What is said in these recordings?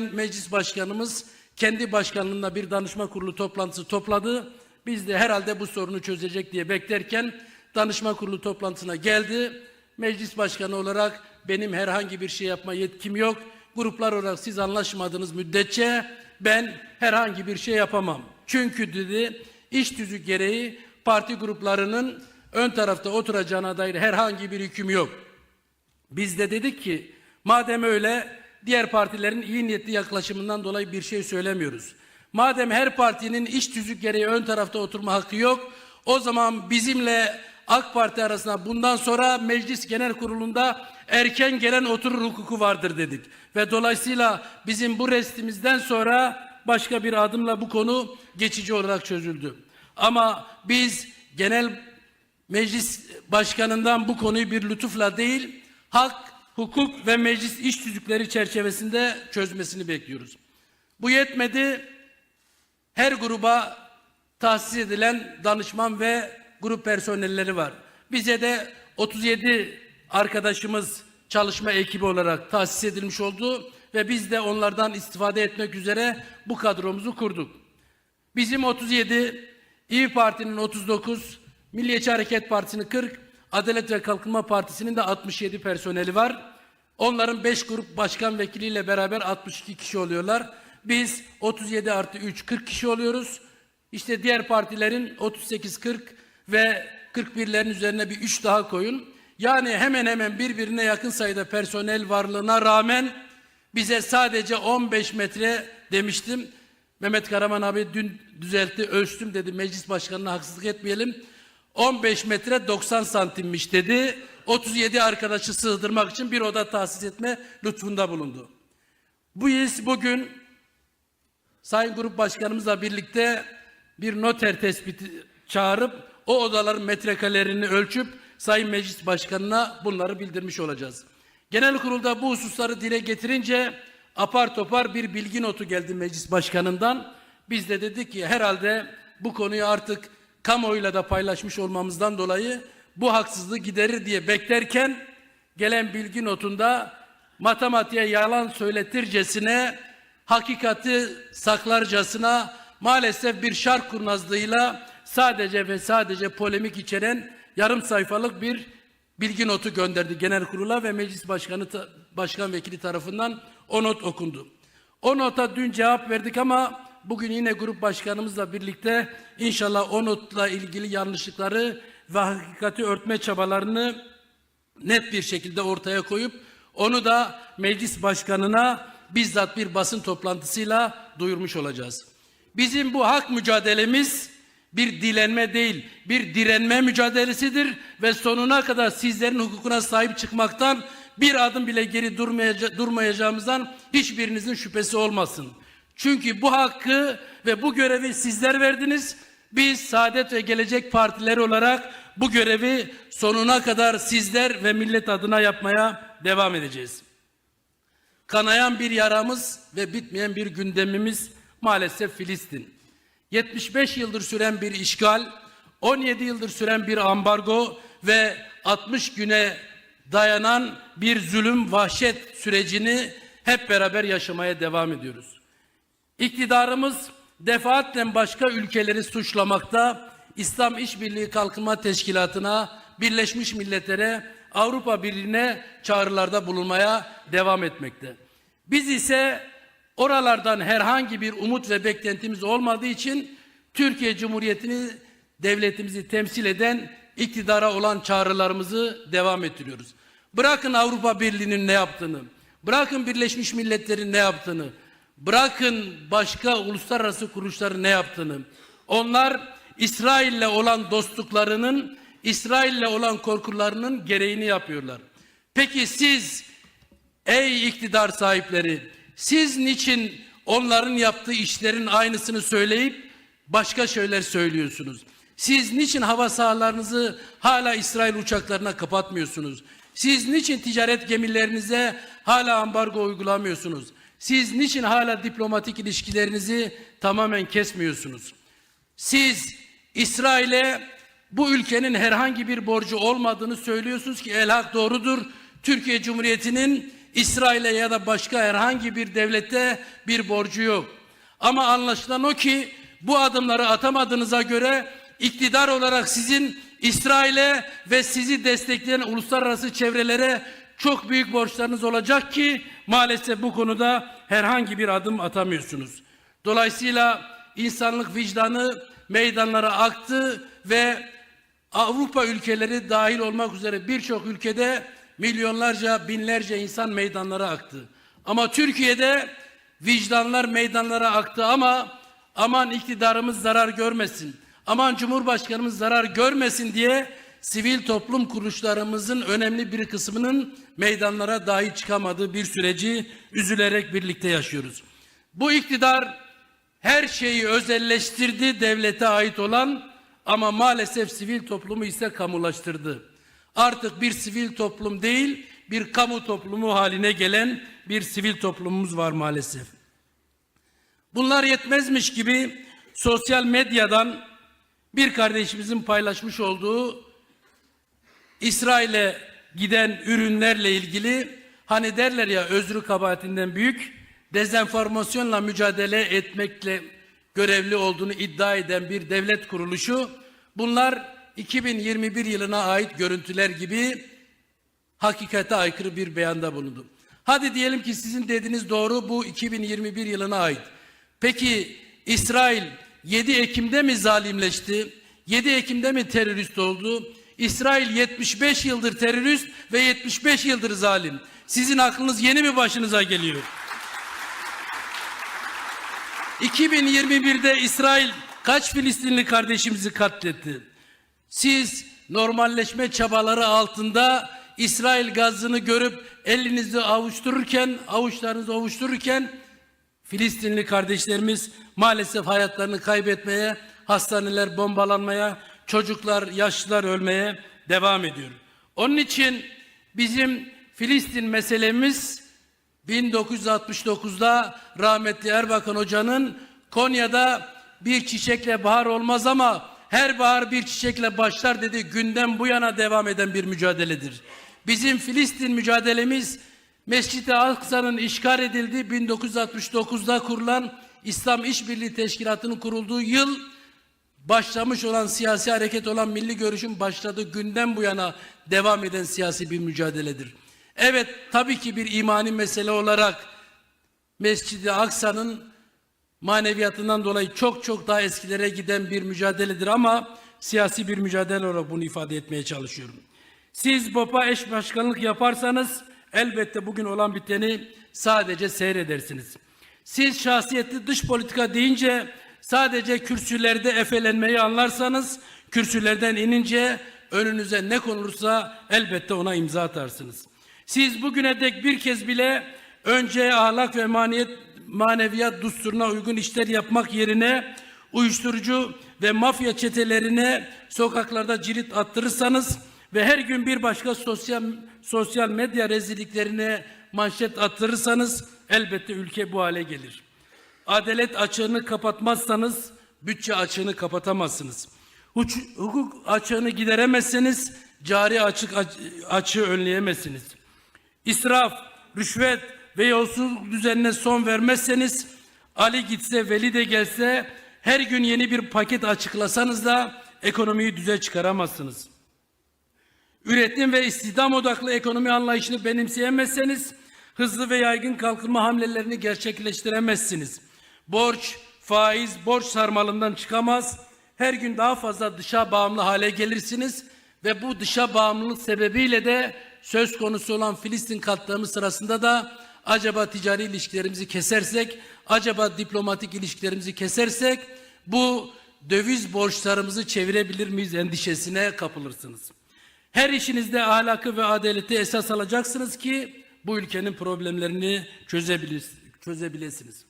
Sayın Meclis Başkanımız kendi başkanlığında bir danışma kurulu toplantısı topladı. Biz de herhalde bu sorunu çözecek diye beklerken danışma kurulu toplantısına geldi. Meclis başkanı olarak benim herhangi bir şey yapma yetkim yok. Gruplar olarak siz anlaşmadığınız müddetçe ben herhangi bir şey yapamam. Çünkü dedi iş tüzük gereği parti gruplarının ön tarafta oturacağına dair herhangi bir hüküm yok. Biz de dedik ki madem öyle diğer partilerin iyi niyetli yaklaşımından dolayı bir şey söylemiyoruz. Madem her partinin iş tüzük gereği ön tarafta oturma hakkı yok, o zaman bizimle AK Parti arasında bundan sonra Meclis Genel Kurulu'nda erken gelen oturur hukuku vardır dedik. Ve dolayısıyla bizim bu restimizden sonra başka bir adımla bu konu geçici olarak çözüldü. Ama biz genel meclis başkanından bu konuyu bir lütufla değil, hak, hukuk ve meclis iş tüzükleri çerçevesinde çözmesini bekliyoruz. Bu yetmedi. Her gruba tahsis edilen danışman ve grup personelleri var. Bize de 37 arkadaşımız çalışma ekibi olarak tahsis edilmiş oldu ve biz de onlardan istifade etmek üzere bu kadromuzu kurduk. Bizim 37, İyi Parti'nin 39, Milliyetçi Hareket Partisi'nin 40, Adalet ve Kalkınma Partisi'nin de 67 personeli var. Onların 5 grup başkan vekiliyle beraber 62 kişi oluyorlar. Biz 37 artı 3 40 kişi oluyoruz. İşte diğer partilerin 38-40 ve 41'lerin üzerine bir 3 daha koyun. Yani hemen hemen birbirine yakın sayıda personel varlığına rağmen bize sadece 15 metre demiştim. Mehmet Karaman abi dün düzeltti, ölçtüm dedi. Meclis başkanına haksızlık etmeyelim. 15 metre 90 santimmiş dedi. 37 arkadaşı sığdırmak için bir oda tahsis etme lütfunda bulundu. Bu iş bugün Sayın Grup Başkanımızla birlikte bir noter tespiti çağırıp o odaların metrekarelerini ölçüp Sayın Meclis Başkanı'na bunları bildirmiş olacağız. Genel kurulda bu hususları dile getirince apar topar bir bilgi notu geldi Meclis Başkanı'ndan. Biz de dedik ki herhalde bu konuyu artık kamuoyuyla da paylaşmış olmamızdan dolayı bu haksızlığı giderir diye beklerken gelen bilgi notunda matematiğe yalan söyletircesine hakikati saklarcasına maalesef bir şark kurnazlığıyla sadece ve sadece polemik içeren yarım sayfalık bir bilgi notu gönderdi genel kurula ve meclis başkanı başkan vekili tarafından o not okundu. O nota dün cevap verdik ama bugün yine grup başkanımızla birlikte inşallah o notla ilgili yanlışlıkları ve hakikati örtme çabalarını net bir şekilde ortaya koyup onu da meclis başkanına bizzat bir basın toplantısıyla duyurmuş olacağız. Bizim bu hak mücadelemiz bir dilenme değil, bir direnme mücadelesidir ve sonuna kadar sizlerin hukukuna sahip çıkmaktan bir adım bile geri durmayaca- durmayacağımızdan hiçbirinizin şüphesi olmasın. Çünkü bu hakkı ve bu görevi sizler verdiniz. Biz Saadet ve Gelecek Partileri olarak bu görevi sonuna kadar sizler ve millet adına yapmaya devam edeceğiz. Kanayan bir yaramız ve bitmeyen bir gündemimiz maalesef Filistin. 75 yıldır süren bir işgal, 17 yıldır süren bir ambargo ve 60 güne dayanan bir zulüm vahşet sürecini hep beraber yaşamaya devam ediyoruz. İktidarımız defaatle başka ülkeleri suçlamakta, İslam İşbirliği Kalkınma Teşkilatı'na, Birleşmiş Milletler'e, Avrupa Birliği'ne çağrılarda bulunmaya devam etmekte. Biz ise oralardan herhangi bir umut ve beklentimiz olmadığı için Türkiye Cumhuriyeti'ni, devletimizi temsil eden iktidara olan çağrılarımızı devam ettiriyoruz. Bırakın Avrupa Birliği'nin ne yaptığını, bırakın Birleşmiş Milletler'in ne yaptığını, Bırakın başka uluslararası kuruluşların ne yaptığını. Onlar İsrail'le olan dostluklarının, İsrail'le olan korkularının gereğini yapıyorlar. Peki siz ey iktidar sahipleri, siz niçin onların yaptığı işlerin aynısını söyleyip başka şeyler söylüyorsunuz? Siz niçin hava sahalarınızı hala İsrail uçaklarına kapatmıyorsunuz? Siz niçin ticaret gemilerinize hala ambargo uygulamıyorsunuz? Siz niçin hala diplomatik ilişkilerinizi tamamen kesmiyorsunuz? Siz İsrail'e bu ülkenin herhangi bir borcu olmadığını söylüyorsunuz ki elhak doğrudur. Türkiye Cumhuriyeti'nin İsrail'e ya da başka herhangi bir devlete bir borcu yok. Ama anlaşılan o ki bu adımları atamadığınıza göre iktidar olarak sizin İsrail'e ve sizi destekleyen uluslararası çevrelere çok büyük borçlarınız olacak ki maalesef bu konuda herhangi bir adım atamıyorsunuz. Dolayısıyla insanlık vicdanı meydanlara aktı ve Avrupa ülkeleri dahil olmak üzere birçok ülkede milyonlarca, binlerce insan meydanlara aktı. Ama Türkiye'de vicdanlar meydanlara aktı ama aman iktidarımız zarar görmesin, aman Cumhurbaşkanımız zarar görmesin diye sivil toplum kuruluşlarımızın önemli bir kısmının meydanlara dahi çıkamadığı bir süreci üzülerek birlikte yaşıyoruz. Bu iktidar her şeyi özelleştirdi devlete ait olan ama maalesef sivil toplumu ise kamulaştırdı. Artık bir sivil toplum değil, bir kamu toplumu haline gelen bir sivil toplumumuz var maalesef. Bunlar yetmezmiş gibi sosyal medyadan bir kardeşimizin paylaşmış olduğu İsrail'e giden ürünlerle ilgili hani derler ya özrü kabahatinden büyük dezenformasyonla mücadele etmekle görevli olduğunu iddia eden bir devlet kuruluşu bunlar 2021 yılına ait görüntüler gibi hakikate aykırı bir beyanda bulundu. Hadi diyelim ki sizin dediğiniz doğru bu 2021 yılına ait. Peki İsrail 7 Ekim'de mi zalimleşti? 7 Ekim'de mi terörist oldu? İsrail 75 yıldır terörist ve 75 yıldır zalim. Sizin aklınız yeni mi başınıza geliyor? 2021'de İsrail kaç Filistinli kardeşimizi katletti? Siz normalleşme çabaları altında İsrail gazını görüp elinizi avuştururken, avuçlarınızı ovuştururken Filistinli kardeşlerimiz maalesef hayatlarını kaybetmeye, hastaneler bombalanmaya, çocuklar, yaşlılar ölmeye devam ediyor. Onun için bizim Filistin meselemiz 1969'da rahmetli Erbakan Hoca'nın Konya'da bir çiçekle bahar olmaz ama her bahar bir çiçekle başlar dedi günden bu yana devam eden bir mücadeledir. Bizim Filistin mücadelemiz Mescid-i Aksa'nın işgal edildiği 1969'da kurulan İslam İşbirliği Teşkilatı'nın kurulduğu yıl başlamış olan siyasi hareket olan milli görüşün başladığı günden bu yana devam eden siyasi bir mücadeledir. Evet tabii ki bir imani mesele olarak Mescid-i Aksa'nın maneviyatından dolayı çok çok daha eskilere giden bir mücadeledir ama siyasi bir mücadele olarak bunu ifade etmeye çalışıyorum. Siz BOP'a eş başkanlık yaparsanız elbette bugün olan biteni sadece seyredersiniz. Siz şahsiyetli dış politika deyince sadece kürsülerde efelenmeyi anlarsanız kürsülerden inince önünüze ne konulursa elbette ona imza atarsınız. Siz bugüne dek bir kez bile önce ahlak ve maniyet, maneviyat düsturuna uygun işler yapmak yerine uyuşturucu ve mafya çetelerine sokaklarda cirit attırırsanız ve her gün bir başka sosyal sosyal medya rezilliklerine manşet attırırsanız elbette ülke bu hale gelir. Adalet açığını kapatmazsanız bütçe açığını kapatamazsınız. Hukuk açığını gideremezseniz cari açık açığı önleyemezsiniz. İsraf, rüşvet ve yolsuzluk düzenine son vermezseniz Ali gitse Veli de gelse her gün yeni bir paket açıklasanız da ekonomiyi düze çıkaramazsınız. Üretim ve istihdam odaklı ekonomi anlayışını benimseyemezseniz hızlı ve yaygın kalkınma hamlelerini gerçekleştiremezsiniz. Borç, faiz, borç sarmalından çıkamaz. Her gün daha fazla dışa bağımlı hale gelirsiniz ve bu dışa bağımlılık sebebiyle de söz konusu olan Filistin katliamı sırasında da acaba ticari ilişkilerimizi kesersek, acaba diplomatik ilişkilerimizi kesersek bu döviz borçlarımızı çevirebilir miyiz endişesine kapılırsınız. Her işinizde ahlakı ve adaleti esas alacaksınız ki bu ülkenin problemlerini çözebilir, çözebilirsiniz.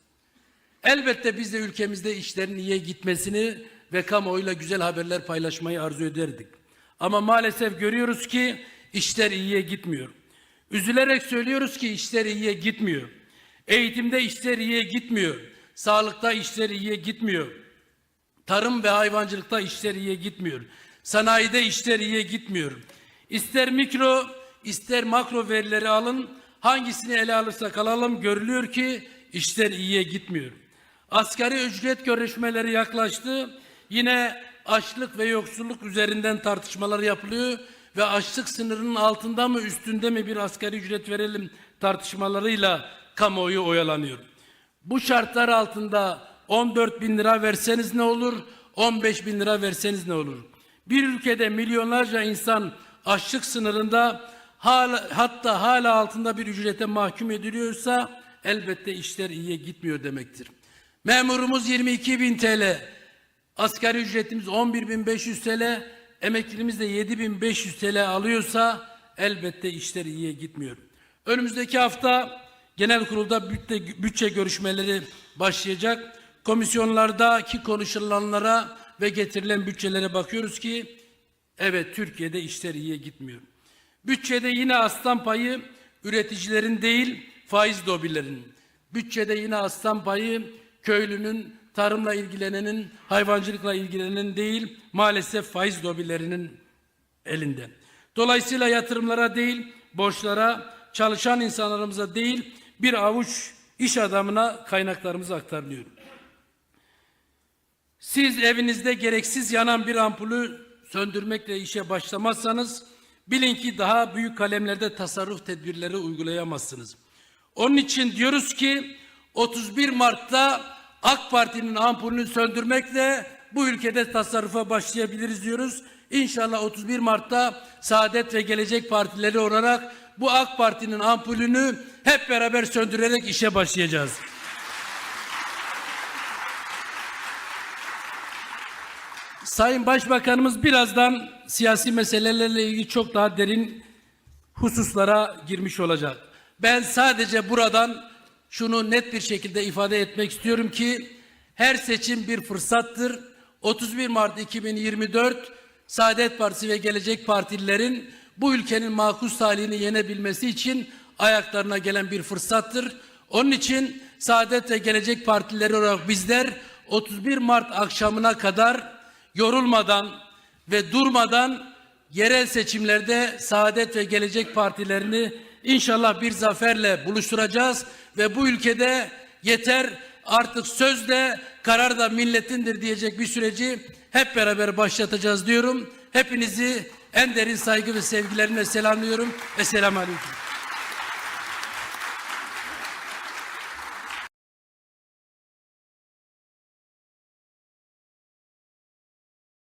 Elbette biz de ülkemizde işlerin iyiye gitmesini ve kamuoyuyla güzel haberler paylaşmayı arzu ederdik. Ama maalesef görüyoruz ki işler iyiye gitmiyor. Üzülerek söylüyoruz ki işler iyiye gitmiyor. Eğitimde işler iyiye gitmiyor. Sağlıkta işler iyiye gitmiyor. Tarım ve hayvancılıkta işler iyiye gitmiyor. Sanayide işler iyiye gitmiyor. İster mikro, ister makro verileri alın. Hangisini ele alırsak alalım görülüyor ki işler iyiye gitmiyor. Asgari ücret görüşmeleri yaklaştı. Yine açlık ve yoksulluk üzerinden tartışmalar yapılıyor ve açlık sınırının altında mı üstünde mi bir asgari ücret verelim tartışmalarıyla kamuoyu oyalanıyor. Bu şartlar altında 14 bin lira verseniz ne olur, 15 bin lira verseniz ne olur? Bir ülkede milyonlarca insan açlık sınırında hala, hatta hala altında bir ücrete mahkum ediliyorsa elbette işler iyiye gitmiyor demektir. Memurumuz 22 bin TL, asgari ücretimiz 11.500 TL, emeklimiz de 7.500 TL alıyorsa elbette işler iyiye gitmiyor. Önümüzdeki hafta genel kurulda bütçe, bütçe görüşmeleri başlayacak. Komisyonlardaki konuşulanlara ve getirilen bütçelere bakıyoruz ki evet Türkiye'de işler iyiye gitmiyor. Bütçede yine aslan payı üreticilerin değil faiz lobilerinin. Bütçede yine aslan payı köylünün, tarımla ilgilenenin, hayvancılıkla ilgilenenin değil maalesef faiz lobilerinin elinde. Dolayısıyla yatırımlara değil, borçlara, çalışan insanlarımıza değil bir avuç iş adamına kaynaklarımız aktarılıyor. Siz evinizde gereksiz yanan bir ampulü söndürmekle işe başlamazsanız bilin ki daha büyük kalemlerde tasarruf tedbirleri uygulayamazsınız. Onun için diyoruz ki 31 Mart'ta AK Parti'nin ampulünü söndürmekle bu ülkede tasarrufa başlayabiliriz diyoruz. İnşallah 31 Mart'ta Saadet ve Gelecek Partileri olarak bu AK Parti'nin ampulünü hep beraber söndürerek işe başlayacağız. Sayın Başbakanımız birazdan siyasi meselelerle ilgili çok daha derin hususlara girmiş olacak. Ben sadece buradan şunu net bir şekilde ifade etmek istiyorum ki her seçim bir fırsattır. 31 Mart 2024 Saadet Partisi ve Gelecek Partililerin bu ülkenin makus talihini yenebilmesi için ayaklarına gelen bir fırsattır. Onun için Saadet ve Gelecek Partileri olarak bizler 31 Mart akşamına kadar yorulmadan ve durmadan yerel seçimlerde Saadet ve Gelecek Partilerini inşallah bir zaferle buluşturacağız ve bu ülkede yeter artık sözle karar da milletindir diyecek bir süreci hep beraber başlatacağız diyorum. Hepinizi en derin saygı ve sevgilerimle selamlıyorum. Esselamu Aleyküm.